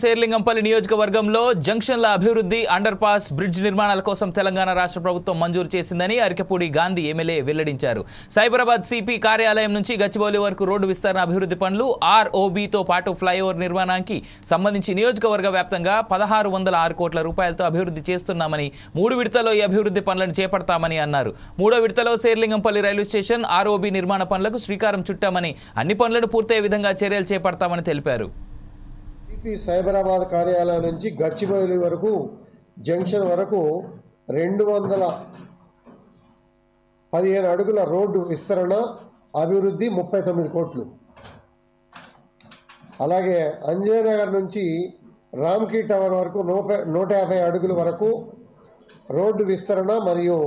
శేర్లింగంపల్లి నియోజకవర్గంలో జంక్షన్ల అభివృద్ధి under pass bridge నిర్మాణాల కోసం తెలంగాణ రాష్ట్ర ప్రభుత్వం మంజూరు చేసిందని అరికపూడి గాంధీ ఎమ్మెల్యే వెల్లడించారు. సైబరాబాద్ సిపి కార్యాలయం నుంచి గచ్చిబౌలి వరకు రోడ్డు విస్తరణ అభివృద్ధి పనులు ఆర్ఓబితో పాటు ఫ్లైఓవర్ నిర్మాణానికి సంబంధించి నియోజకవర్గ వ్యాప్తంగా పదహారు వందల ఆరు కోట్ల రూపాయలతో అభివృద్ధి చేస్తున్నామని మూడు విడతలో ఈ అభివృద్ధి పనులను చేపడతామని అన్నారు. మూడో విడతలో శేర్లింగంపల్లి రైల్వే స్టేషన్ ఆర్ఓబి నిర్మాణ పనులకు శ్రీకారం చుట్టామని అన్ని పనులను పూర్తయ్యే విధంగా చర్యలు చేపడతామని తెలిపారు. సిపి సైబరాబాద్ కార్యాలయం నుంచి గచ్చిబౌలి వరకు జంక్షన్ వరకు రెండు వందల పదిహేను అడుగుల రోడ్డు విస్తరణ అభివృద్ధి ముప్పై తొమ్మిది కోట్లు. అలాగే అంజయనగర్ నుంచి రామ్కీ టవర్ వరకు నూట నూట యాభై అడుగుల వరకు రోడ్డు విస్తరణ మరియు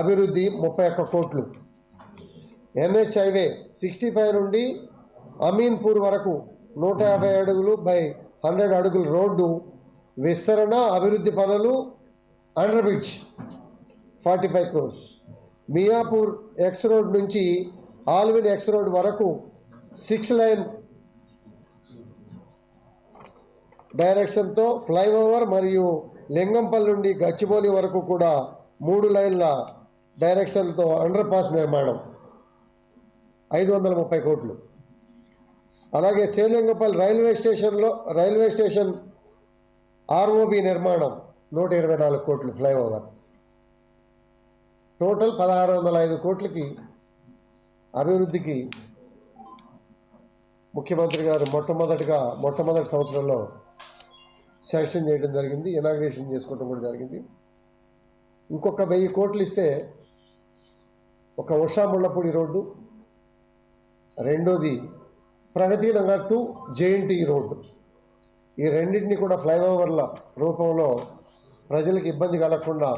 అభివృద్ధి ముప్పై ఒక్క కోట్లు. ఎన్హెచ్ హైవే సిక్స్టీ ఫైవ్ నుండి అమీన్పూర్ వరకు నూట యాభై అడుగులు బై హండ్రెడ్ అడుగుల రోడ్డు విస్తరణ అభివృద్ధి పనులు under bridge forty five crores. Miyapur X road నుంచి ఆల్విన్ ఎక్స్ రోడ్ వరకు సిక్స్ లైన్ డైరెక్షన్తో ఫ్లైఓవర్ మరియు లింగంపల్లి నుండి గచ్చిబౌలి వరకు కూడా మూడు లైన్ల డైరెక్షన్తో అండర్ పాస్ నిర్మాణం. ఐదు వందల ముప్పై కోట్లు. అలాగే సేలింగపల్లి రైల్వే స్టేషన్లో రైల్వే స్టేషన్ ఆర్ఓబి నిర్మాణం నూట ఇరవై నాలుగు కోట్లు ఫ్లైఓవర్. టోటల్ పదహారు వందల ఐదు కోట్లకి అభివృద్ధికి ముఖ్యమంత్రి గారు మొట్టమొదటిగా మొట్టమొదటి సంవత్సరంలో శాంక్షన్ చేయడం జరిగింది ఇనాగ్రేషన్ చేసుకోవడం కూడా జరిగింది. ఇంకొక వెయ్యి కోట్లు ఇస్తే ఒక ఉషా ముళ్ళపూడి రోడ్డు రెండోది Pragathi Nagar to JNT road. ఈ రెండింటిని కూడా ఫ్లైఓవర్ల రూపంలో ప్రజలకు ఇబ్బంది కలగకుండా